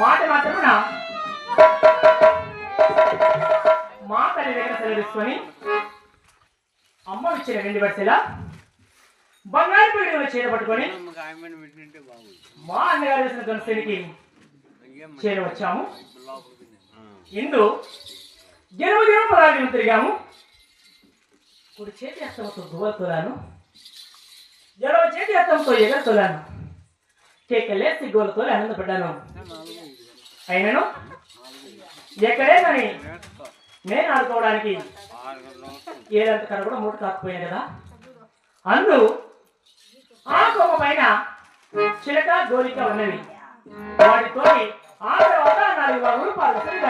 మాట మాత్రమున మా తల్లి దగ్గర సెలవిసుకొని అమ్మ ఇచ్చిన రెండు వరుసల బంగారు పీడిలో చీర పట్టుకొని మా అన్నగారు వేసిన దునశ్రీనికి చీర వచ్చాము. ఇందు గెలువ గెలువ పదార్థం తిరిగాము. ఇప్పుడు చేతి అస్తంతో దువ్వలు తోలాను. జనవ చేతి అస్తంతో ఎగర తోలాను. కేకలేసి సిగ్గులతో ఆనందపడ్డాను. అయినను? ఎక్కడేనని నేను ఆడుకోవడానికి. ఏదంత కన కూడా మూట కాకపోయాను కదా. అందు ఆ కొమ్మ పైన చిలక గోలిక ఉన్నవి. వాటితో ఆ తర్వాత నాలుగు బాబులు పాల్గొని